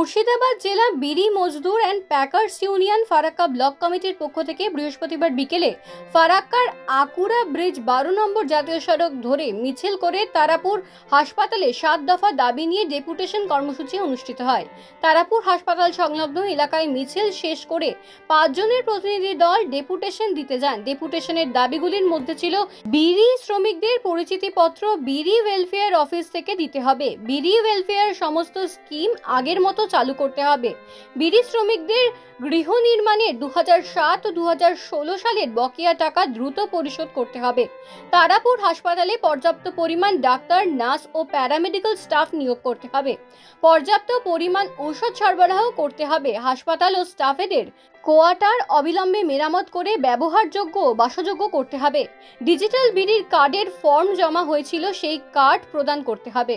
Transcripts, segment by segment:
মুর্শিদাবাদ জেলা bidi Mazdoor and packers union Farakka block কমিটির পক্ষ থেকে বৃহস্পতিবার বিকেলে ফারাক্কার আকুরা ব্রিজ বারো নম্বর জাতীয় সড়ক ধরে মিছিল করে তারাপুর হাসপাতালে সাত দফা দাবি নিয়ে ডেপুটেশন কর্মসূচি অনুষ্ঠিত হয়। তারাপুর হাসপাতাল সংলগ্ন এলাকায় মিছিল শেষ করে পাঁচজনের প্রতিনিধি দল ডেপুটেশন দিতে যান। ডেপুটেশনের দাবিগুলির মধ্যে ছিল বিড়ি শ্রমিকদের পরিচিতিপত্র, বিড়ি ওয়েলফেয়ার অফিস থেকে দিতে হবে। বিড়ি ওয়েলফেয়ার সমস্ত স্কিম আগের মতো চালু করতে হবে। বিড়ি শ্রমিকদের গৃহ নির্মাণে দু সাত ও দু সালের বকেয়া টাকা দ্রুত পরিশোধ করতে হবে। তারাপুর হাসপাতালে পর্যাপ্ত পরিমাণ ডাক্তার, নার্স ও প্যারামেডিক্যাল স্টাফ নিয়োগ করতে হবে। পর্যাপ্ত পরিমাণ ঔষধ সরবরাহ করতে হবে। হাসপাতাল ও স্টাফেদের কোয়ার্টার অবিলম্বে মেরামত করে ব্যবহারযোগ্য ও বাসযোগ্য করতে হবে। ডিজিটাল বিড়ির কার্ডের ফর্ম জমা হয়েছিল, সেই কার্ড প্রদান করতে হবে।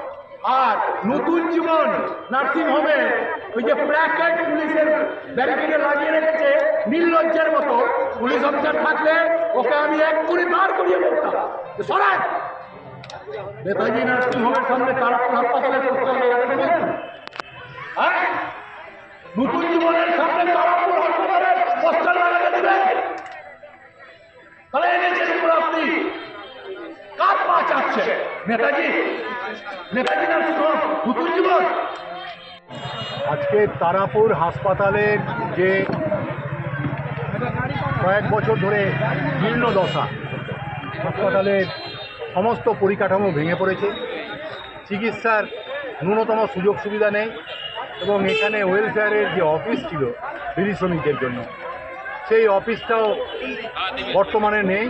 আর নতুন জীবন নার্সিং হোমে ওই যে প্ল্যাকেট পুলিশের ব্যারিকেডে লাগিয়ে রেখেছে, নির্লজ্জের মতো পুলিশ অফিসার থাকলে ওকে আমি এক করে বার করিয়ে বলতাম। সরাই নেতাজি নার্সিং হোমের সামনে তারাপুর বলুন। হ্যাঁ? নতুন জীবনের সামনে তারাপুর হাসপাতালের লাগাতে তাহলে এনেছেন আপনি। কার পা চাচ্ছে আজকে তারাপুর হাসপাতালের যে কয়েক বছর ধরে জীর্ণ দশা, হাসপাতালের সমস্ত পরিকাঠামো ভেঙে পড়েছে, চিকিৎসার ন্যূনতম সুযোগ সুবিধা নেই, এবং এখানে ওয়েলফেয়ারের যে অফিস ছিল বিড়ি শ্রমিকদের জন্য, সেই অফিসটাও বর্তমানে নেই,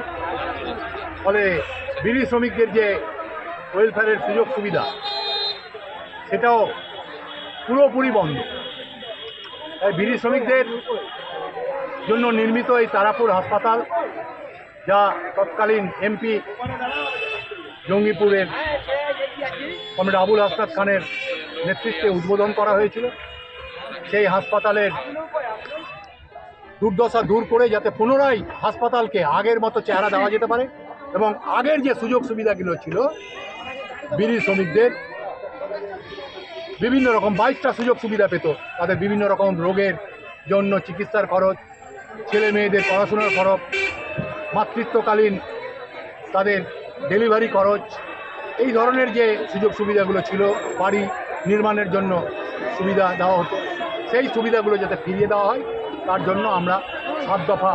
ফলে বিড়ি শ্রমিকদের যে ওয়েলফেয়ারের সুযোগ সুবিধা। সেটাও পুরোপুরি বন্ধ। তাই বিড়ি শ্রমিকদের জন্য নির্মিত এই তারাপুর হাসপাতাল, যা তৎকালীন এমপি জঙ্গিপুরের কমরেড আবুল হাসনাত খানের নেতৃত্বে উদ্বোধন করা হয়েছিল। সেই হাসপাতালের দুর্দশা দূর করে যাতে পুনরায় হাসপাতালকে আগের মতো চেহারা দেওয়া যেতে পারে এবং আগের যে সুযোগ সুবিধাগুলো ছিল বিড়ি শ্রমিকদের বিভিন্ন রকম বাইশটা সুযোগ সুবিধা পেত। তাদের বিভিন্ন রকম রোগের জন্য চিকিৎসার খরচ, ছেলে মেয়েদের পড়াশোনার খরচ, মাতৃত্বকালীন তাদের ডেলিভারি খরচ, এই ধরনের যে সুযোগ সুবিধাগুলো ছিল, বাড়ি নির্মাণের জন্য সুবিধা দেওয়া হতো। সেই সুবিধাগুলো যাতে ফিরিয়ে দেওয়া হয়, তার জন্য আমরা সাত দফা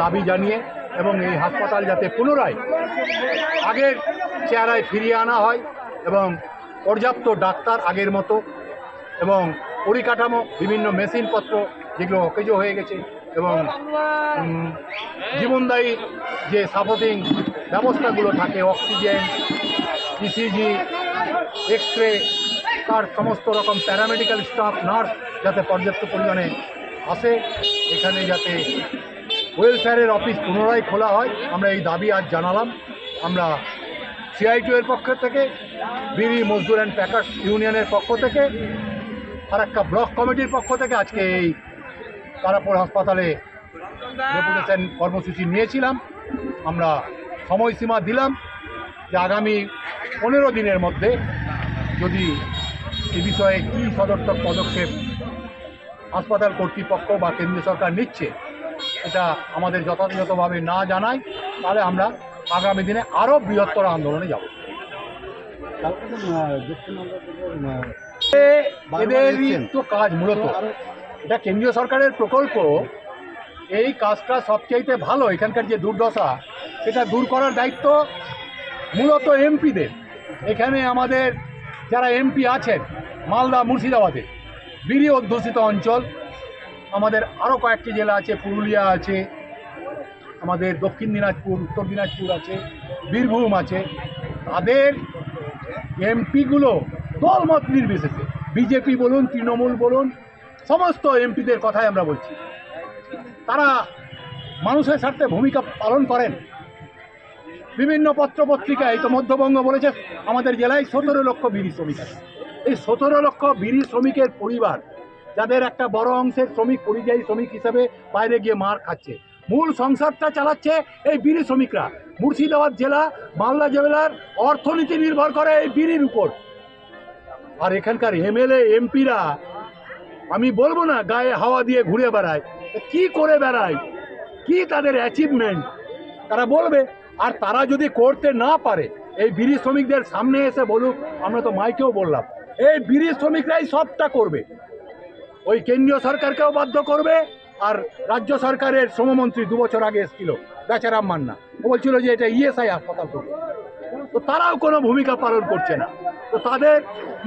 দাবি জানিয়ে এবং এই হাসপাতাল যাতে পুনরায় আগের চেহারায় ফিরিয়ে আনা হয় এবং পর্যাপ্ত ডাক্তার আগের মতো এবং পরিকাঠামো, বিভিন্ন মেশিনপত্র যেগুলো অকেজো হয়ে গেছে এবং জীবনদায়ী যে সাপোর্টিং ব্যবস্থাগুলো থাকে, অক্সিজেন ইসিজি এক্স রে তার সমস্ত রকম প্যারামেডিক্যাল স্টাফ নার্স যাতে পর্যাপ্ত পরিমাণে আসে, এখানে যাতে ওয়েলফেয়ারের অফিস পুনরায় খোলা হয়, আমরা এই দাবি আজ জানালাম। আমরা সিআইটিউ এর পক্ষ থেকে বিড়ি মজদুর অ্যান্ড প্যাকার্স ইউনিয়নের পক্ষ থেকে ফারাক্কা ব্লক কমিটির পক্ষ থেকে আজকে এই তারাপুর হাসপাতালে ডেপুটেশন কর্মসূচি নিয়েছিলাম। আমরা সময়সীমা দিলাম যে আগামী পনেরো দিনের মধ্যে যদি এ বিষয়ে কী সদর্থক পদক্ষেপ হাসপাতাল কর্তৃপক্ষ বা কেন্দ্রীয় সরকার নিচ্ছে, এটা আমাদের যথাযথভাবে না জানায়, তাহলে আমরা আগামী দিনে আরও বৃহত্তর আন্দোলনে যাব। এদেরই তো কাজ মূলত। এটা কেন্দ্রীয় সরকারের প্রকল্প এই কাজটা সবচাইতে ভালো এখানকার যে দুর্দশা সেটা দূর করার দায়িত্ব মূলত এমপিদের। এখানে আমাদের যারা এমপি আছেন মালদা মুর্শিদাবাদে বিড়ি অধ্যুষিত অঞ্চল আমাদের আরও কয়েকটি জেলা আছে পুরুলিয়া আছে আমাদের দক্ষিণ দিনাজপুর, উত্তর দিনাজপুর আছে, বীরভূম আছে, তাদের এমপিগুলো দলমত নির্বিশেষে। বিজেপি বলুন, তৃণমূল বলুন, সমস্ত এমপিদের কথাই আমরা বলছি। তারা মানুষের স্বার্থে ভূমিকা পালন করেন। বিভিন্ন পত্রপত্রিকায় তো মধ্যবঙ্গ বলেছে, আমাদের জেলায় সতেরো লক্ষ বিড়ি শ্রমিক আছে। এই সতেরো লক্ষ বিড়ি শ্রমিকের পরিবার, যাদের একটা বড় অংশের শ্রমিক, পরিযায়ী শ্রমিক হিসেবে বাইরে গিয়ে মার খাচ্ছে মূল সংসারটা চালাচ্ছে এই বিড়ি শ্রমিকরা। মুর্শিদাবাদ জেলা মালদা জেলার অর্থনীতি নির্ভর করে এই বিড়ির উপর। আর এখানকার এমএলএ, এমপিরা, আমি বলব না, গায়ে হাওয়া দিয়ে ঘুরে বেড়ায়। কি করে বেড়ায়? কি তাদের অ্যাচিভমেন্ট তারা বলবে, আর তারা যদি করতে না পারে, এই বিড়ি শ্রমিকদের সামনে এসে বলুক, আমরা তো মাইকেও বললাম। এই বিড়ি শ্রমিকরাই সবটা করবে। ওই কেন্দ্রীয় সরকারকেও বাধ্য করবে আর রাজ্য সরকারের শ্রমমন্ত্রী দু বছর আগে এসেছিল, বেচারাম মান্না। ও বলছিল যে এটা ইএসআই হাসপাতাল করবে। তো তারাও কোনো ভূমিকা পালন করছে না। তো তাদের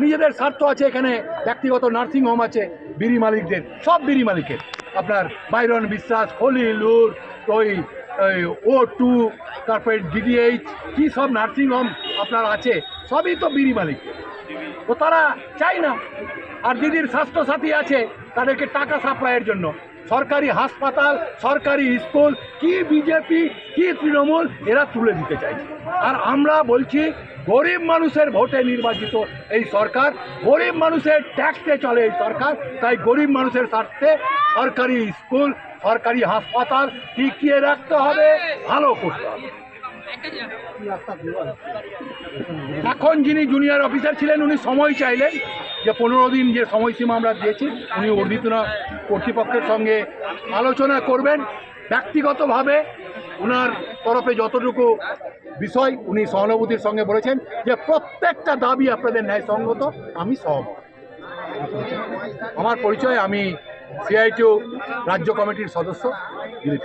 নিজেদের স্বার্থ আছে এখানে, ব্যক্তিগত নার্সিং হোম আছে, বিড়ি মালিকদের, সব বিড়ি মালিকের। আপনার বাইরন বিশ্বাস খলিলুর ওই ও টু তারপরে ডিডিএইচ কী সব নার্সিং হোম আপনার আছে, সবই তো বিড়ি মালিক। তো তারা চায় না। আর দিদির স্বাস্থ্যসাথী আছে, তাদেরকে টাকা সাপ্লাইয়ের জন্য। সরকারি হাসপাতাল, সরকারি স্কুল, কি বিজেপি কি তৃণমূল, এরা তুলে দিতে চাইছে। আর আমরা বলছি, গরিব মানুষের ভোটে নির্বাচিত এই সরকার, গরিব মানুষের ট্যাক্সে চলে এই সরকার, তাই গরিব মানুষের স্বার্থে সরকারি স্কুল, সরকারি হাসপাতাল টিকিয়ে রাখতে হবে, ভালো করতে হবে। এখন যিনি জুনিয়র অফিসার ছিলেন, উনি সময় চাইলেন যে পনেরো দিন যে সময়সীমা আমরা দিয়েছি, উনি অর্ধিতনা কর্তৃপক্ষের সঙ্গে আলোচনা করবেন ব্যক্তিগতভাবে ওনার তরফে যতটুকু বিষয় উনি সহানুভূতির সঙ্গে বলেছেন যে প্রত্যেকটা দাবি আপনাদের ন্যায়সঙ্গত, আমি সহমত আমার পরিচয়, আমি সিআইটিউ রাজ্য কমিটির সদস্য, দিলীপ।